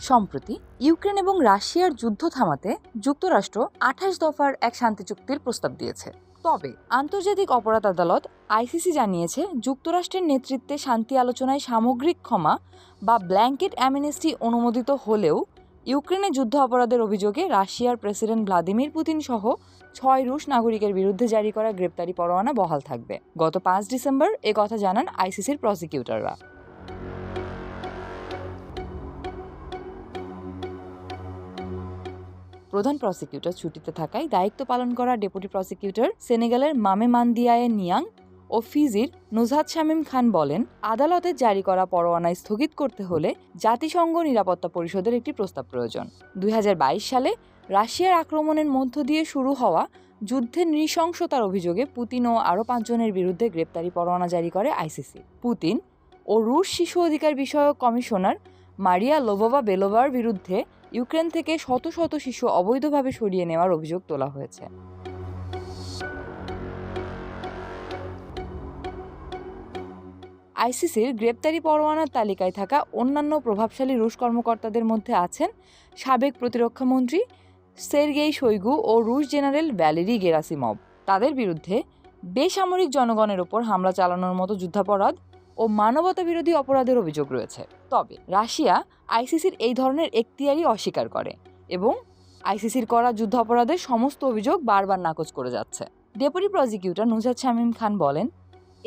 সম্প্রতি ইউক্রেন এবং রাশিয়ার যুদ্ধ থামাতে যুক্তরাষ্ট্র আঠাশ দফার এক শান্তি চুক্তির প্রস্তাব দিয়েছে। তবে আন্তর্জাতিক অপরাধ আদালত আইসিসি জানিয়েছে, যুক্তরাষ্ট্রের নেতৃত্বে শান্তি আলোচনায় সামগ্রিক ক্ষমা বা ব্ল্যাঙ্কেট অ্যামনেস্টি অনুমোদিত হলেও ইউক্রেনে যুদ্ধ অপরাধের অভিযোগে রাশিয়ার প্রেসিডেন্ট ভ্লাদিমির পুতিন সহ ছয় রুশ নাগরিকের বিরুদ্ধে জারি করা গ্রেপ্তারি পরোয়ানা বহাল থাকবে। গত পাঁচ ডিসেম্বর এ কথা জানান আইসিসির প্রসিকিউটররা। প্রধান প্রসিকিউটর ছুটিতে থাকায় দায়িত্ব পালন করা ডেপুটি প্রসিকিউটর সেনেগালের মামে মান্দিয়ায়ে নিয়াং ও ফিজির নুজহাত শামীম খান বলেন, আদালতে জারি করা পরোয়ানা স্থগিত করতে হলে জাতিসংঘ নিরাপত্তা পরিষদের একটি প্রস্তাব প্রয়োজন। দুই হাজার বাইশ সালে রাশিয়ার আক্রমণের মধ্য দিয়ে শুরু হওয়া যুদ্ধের নৃশংসতার অভিযোগে পুতিন ও আরও পাঁচজনের বিরুদ্ধে গ্রেপ্তারি পরোয়ানা জারি করে আইসিসি। পুতিন ও রুশ শিশু অধিকার বিষয়ক কমিশনার মারিয়া লোভোভা বেলোভার বিরুদ্ধে ইউক্রেন থেকে শত শত শিশু অবৈধভাবে সরিয়ে নেওয়ার অভিযোগ তোলা হয়েছে। আইসিসির গ্রেপ্তারি পরোয়ানার তালিকায় থাকা অন্যান্য প্রভাবশালী রুশ কর্মকর্তাদের মধ্যে আছেন সাবেক প্রতিরক্ষামন্ত্রী সের্গেই শৈগু ও রুশ জেনারেল ভ্যালেরি গেরাসিমভ। তাদের বিরুদ্ধে বেসামরিক জনগণের ওপর হামলা চালানোর মতো যুদ্ধাপরাধ ও মানবতা বিরোধী অপরাধের অভিযোগ রয়েছে। তবে রাশিয়া আইসিসির এই ধরনের এখতিয়ারই অস্বীকার করে এবং আইসিসির করা যুদ্ধ অপরাধের সমস্ত অভিযোগ বারবার নাকচ করে যাচ্ছে। ডেপুটি প্রসিকিউটর নুজাত শামীম খান বলেন,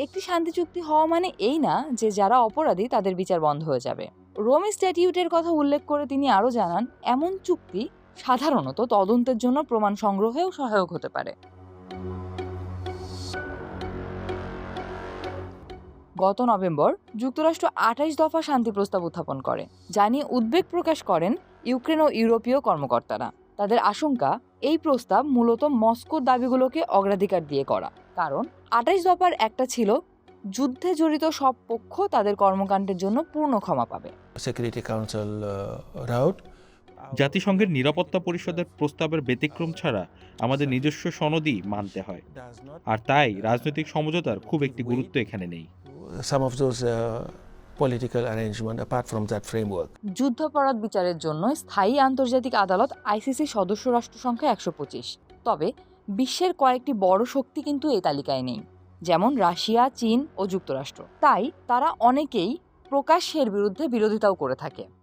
একটি শান্তি চুক্তি হওয়া মানে এই না যে যারা অপরাধী তাদের বিচার বন্ধ হয়ে যাবে। রোম স্ট্যাটিউটের কথা উল্লেখ করে তিনি আরও জানান, এমন চুক্তি সাধারণত তদন্তের জন্য প্রমাণ সংগ্রহেও সহায়ক হতে পারে। গত নভেম্বর যুক্তরাষ্ট্র আঠাইশ দফা শান্তি প্রস্তাব উত্থাপন করে যা নিয়ে উদ্বেগ প্রকাশ করেন ইউক্রেন ও ইউরোপীয় কর্মকর্তারা। তাদের আশঙ্কা এই প্রস্তাব মূলত মস্কোর দাবিগুলোকে অগ্রাধিকার দিয়ে করা। কারণ আঠাইশ দফার একটা ছিল যুদ্ধে জড়িত সব পক্ষ তাদের কর্মকাণ্ডের জন্য পূর্ণ ক্ষমা পাবে। Council uh, জাতিসংঘের নিরাপত্তা পরিষদের প্রস্তাবের ব্যতিক্রম ছাড়া আমাদের নিজস্ব সনদই মানতে হয়। আর তাই রাজনৈতিক সমঝোতার খুব একটি গুরুত্ব এখানে নেই। Some of those uh, political arrangement apart from that framework. যুদ্ধাপরাধ বিচারের জন্য স্থায়ী আন্তর্জাতিক আদালত আইসিসি সদস্য রাষ্ট্র সংখ্যা একশো পঁচিশ। তবে বিশ্বের কয়েকটি বড় শক্তি কিন্তু এই তালিকায় নেই যেমন রাশিয়া চীন ও যুক্তরাষ্ট্র। তাই তারা অনেকেই প্রকাশ্যের বিরুদ্ধে বিরোধিতাও করে থাকে।